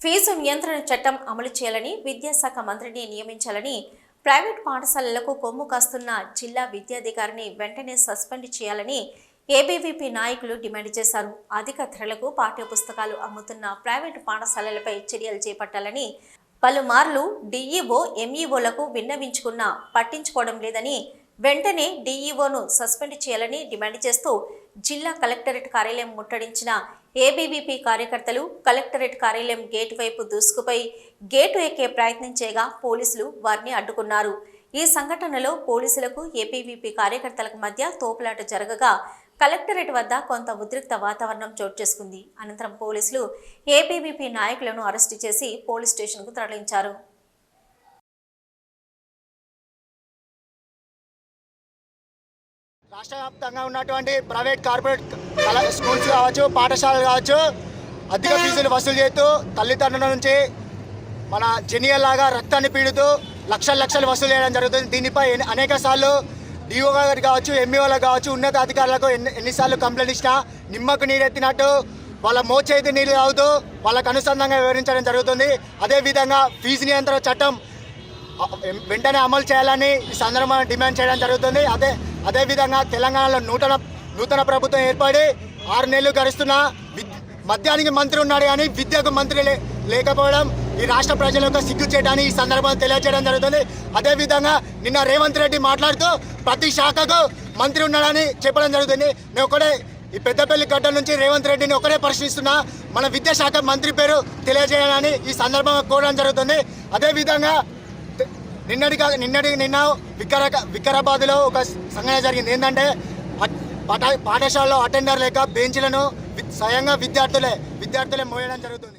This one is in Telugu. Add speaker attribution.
Speaker 1: ఫీజు నియంత్రణ చట్టం అమలు చేయాలని విద్యాశాఖ మంత్రిని నియమించాలని ప్రైవేట్ పాఠశాలలకు కొమ్ము కాస్తున్న జిల్లా విద్యాధికారిని వెంటనే సస్పెండ్ చేయాలని ఏబీవీపీ నాయకులు డిమాండ్ చేశారు. అధిక ధరలకు పాఠ్యపుస్తకాలు అమ్ముతున్న ప్రైవేట్ పాఠశాలలపై చర్యలు చేపట్టాలని పలుమార్లు డీఈఓ ఎంఈఓలకు విన్నవించుకున్నా పట్టించుకోవడం లేదని వెంటనే డీఈఓను సస్పెండ్ చేయాలని డిమాండ్ చేస్తూ జిల్లా కలెక్టరేట్ కార్యాలయం ముట్టడించిన ఏబీవీపీ కార్యకర్తలు కలెక్టరేట్ కార్యాలయం గేటు వైపు దూసుకుపోయి గేటు ఎక్కే ప్రయత్నం చేయగా పోలీసులు వారిని అడ్డుకున్నారు. ఈ సంఘటనలో పోలీసులకు ఏపీవీపీ కార్యకర్తలకు మధ్య తోపులాట జరగగా కలెక్టరేట్ వద్ద కొంత ఉద్రిక్త వాతావరణం చోటు చేసుకుంది. అనంతరం పోలీసులు ఏపీవీపీ నాయకులను అరెస్టు చేసి పోలీస్ స్టేషన్కు తరలించారు.
Speaker 2: రాష్ట్ర వ్యాప్తంగా ఉన్నటువంటి ప్రైవేట్ కార్పొరేట్ స్కూల్స్ కావచ్చు పాఠశాలలు కావచ్చు అధిక ఫీజులు వసూలు చేస్తూ తల్లిదండ్రుల నుంచి మన జెనియల్ లాగా రక్తాన్ని పీడుతూ లక్షల లక్షలు వసూలు చేయడం జరుగుతుంది. దీనిపై అనేక సార్లు డిఓ గారు కావచ్చు ఎంఈఓలకు కావచ్చు ఉన్నత అధికారులకు ఎన్ని ఎన్నిసార్లు కంప్లైంట్ ఇచ్చినా నిమ్మకు నీరెత్తినట్టు వాళ్ళ మోచేతి నీళ్ళు తాగుతూ వాళ్ళకు అనుసంధానంగా వివరించడం జరుగుతుంది. అదేవిధంగా ఫీజు నియంత్రణ చట్టం వెంటనే అమలు చేయాలని ఈ సందర్భంగా డిమాండ్ చేయడం జరుగుతుంది. అదే అదేవిధంగా తెలంగాణలో నూతన నూతన ప్రభుత్వం ఏర్పడి ఆరు నెలలు గడుస్తున్న మద్యానికి మంత్రి ఉన్నాడు కానీ విద్యకు మంత్రి లే- లేకపోవడం ఈ రాష్ట్ర ప్రజల యొక్క సిగ్గు చేయడాన్ని ఈ సందర్భంగా తెలియజేయడం జరుగుతుంది. అదేవిధంగా నిన్న రేవంత్ రెడ్డి మాట్లాడుతూ ప్రతి శాఖకు మంత్రి ఉన్నాడని చెప్పడం జరుగుతుంది. నేను ఒకటే ఈ పెద్దపల్లి గడ్డ నుంచి రేవంత్ రెడ్డిని ఒకటే ప్రశ్నిస్తున్నా మన విద్యాశాఖ మంత్రి పేరు తెలియజేయాలని ఈ సందర్భంగా కోరడం జరుగుతుంది. అదేవిధంగా నిన్నటి కాదు నిన్నటి నిన్న వికారా వికారాబాద్లో ఒక సంఘటన జరిగింది. ఏంటంటే పాఠశాలలో అటెండర్ లేక బెంచ్లను వి- స్వయంగా విద్యార్థులే విద్యార్థులే మోయడం జరుగుతుంది.